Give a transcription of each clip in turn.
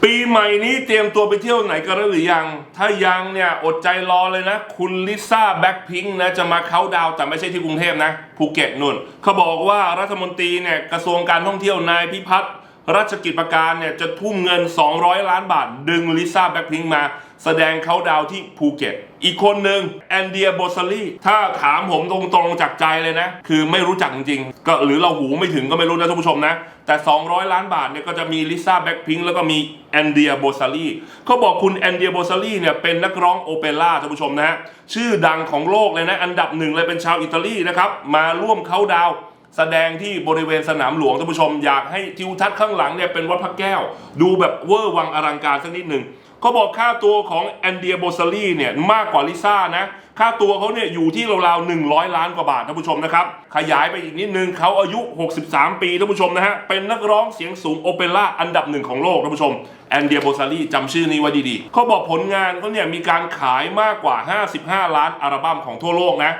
ปีใหม่นี้เตรียมตัวไปเที่ยวไหนกันหรือยัง ถ้ายังเนี่ยอดใจรอเลยนะ คุณลิซ่าแบ็คพิงค์นะจะมาเขาดาวแต่ไม่ใช่ที่กรุงเทพนะภูเก็ตนุ่น เขาบอกว่ารัฐมนตรีเนี่ยกระทรวงการท่องเที่ยวนายพิพัฒน์รัชกิจประการเนี่ยจะทุ่มเงิน 200 ล้านบาท ดึงลิซ่าแบ็คพิงค์มา แสดงเขาดาวที่ภูเก็ต อีกคนหนึ่งแอนเดียโบซาลีถ้าถามผมตรงๆจากใจเลยนะ คือไม่รู้จักจริงๆ ก็หรือเราหูไม่ถึงก็ไม่รู้นะท่านผู้ชมนะ แต่ 200 ล้านบาทเนี่ยก็จะมีลิซ่าแบ็คพิงค์แล้วก็มีแอนเดียโบซาลีเขาบอกคุณแอนเดียโบซาลีเนี่ยเป็นนักร้องโอเปร่าท่านผู้ชมนะฮะชื่อดังของโลกเลยนะ อันดับหนึ่งเลยเป็นชาวอิตาลีนะครับมาร่วมเขาดาวน์ แสดงที่บริเวณสนามหลวงท่านผู้ชมอยากให้ทิวทัศน์ข้างหลังเนี่ยเป็นวัดพระแก้ว ดูแบบเวอร์วังอลังการสักนิดหนึ่งเขาบอกค่าตัวของแอนเดียโบซาลีเนี่ยมากกว่าลิซ่านะค่าตัวเขาเนี่ยอยู่ที่ราวๆ100 ล้านกว่าบาทท่านผู้ชมนะครับ ขยายไปอีกนิดนึงเขาอายุ 63 ปีท่านผู้ชมนะฮะ เป็นนักร้องเสียงสูงโอเปร่าอันดับหนึ่งของโลกท่านผู้ชม แอนเดียโบซาลีจำชื่อนี้ไว้ดีๆ เขาบอกผลงานเขาเนี่ยมีการขายมากกว่า 55 ล้านอัลบั้มของทั่วโลกนะ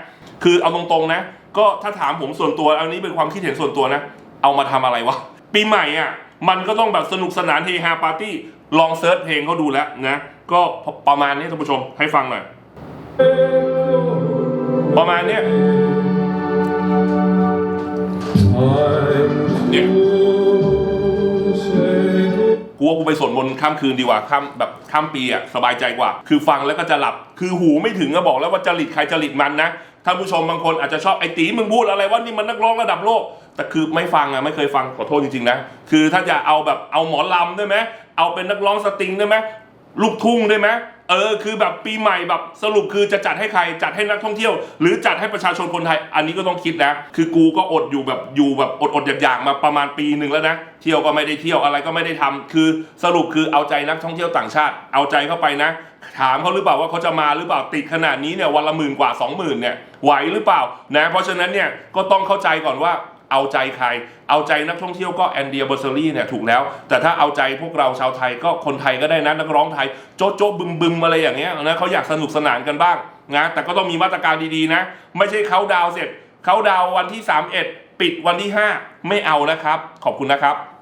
คือเอาตรงๆนะ ก็ถ้าถามผมส่วนตัว อันนี้เป็นความคิดเห็นส่วนตัวนะ เอามาทำอะไรวะ ปีใหม่อะ มันก็ต้องแบบสนุกสนานเฮฮาปาร์ตี้ ลองเซิร์ชเพลงเขาดูแล้วนะ ก็ประมาณนี้ท่านผู้ชมให้ฟังหน่อย ประมาณเนี้ยเนี่ยกูว่ากูไปสวดมนต์ข้ามคืนดีกว่าข้ามแบบข้ามปีอะสบายใจกว่า คือฟังแล้วก็จะหลับ คือหูไม่ถึงก็บอกแล้วว่าจริตใครจริตมันนะ ท่านผู้ชมบางคนอาจจะชอบไอ้ตีมึงพูดอะไรว่านี่มันนักร้องระดับโลก แต่คือไม่ฟังอะไม่เคยฟังขอโทษจริงๆนะคือถ้าจะเอาแบบเอาหมอลำได้ไหมเอาเป็นนักร้องสตริงได้ไหมลูกทุ่งได้ไหมเออคือแบบปีใหม่แบบสรุปคือจะจัดให้ใครจัดให้นักท่องเที่ยว หรือจัดให้ประชาชนคนไทย อันนี้ก็ต้องคิดนะคือกูก็อดอยู่แบบอยู่แบบอดอดๆอยากๆมาประมาณปีหนึ่งแล้วนะเที่ยวก็ไม่ได้เที่ยวอะไรก็ไม่ได้ทำคือสรุปคือเอาใจนักท่องเที่ยวต่างชาติ เอาใจเข้าไปนะ ถามเขาหรือเปล่าว่าเขาจะมาหรือเปล่าติดขนาดนี้เนี่ยวันละหมื่นกว่าสองหมื่นเนี่ยไหวหรือเปล่านะเพราะฉะนั้นเนี่ยก็ต้องเข้าใจก่อนว่าเอาใจใคร เอาใจนักท่องเที่ยวก็แอนเดียเบอร์เซอรี่เนี่ยถูกแล้ว แต่ถ้าเอาใจพวกเราชาวไทยก็คนไทยก็ได้นะนักร้องไทย โจ๊ะโจ๊ะบึมบึมอะไรอย่างเงี้ยนะเขาอยากสนุกสนานกันบ้างนะแต่ก็ต้องมีมาตรการดีๆนะ ไม่ใช่เขาดาวเสร็จเขาดาววันที่ 31 ปิดวันที่ 5 ไม่เอานะครับ ขอบคุณนะครับ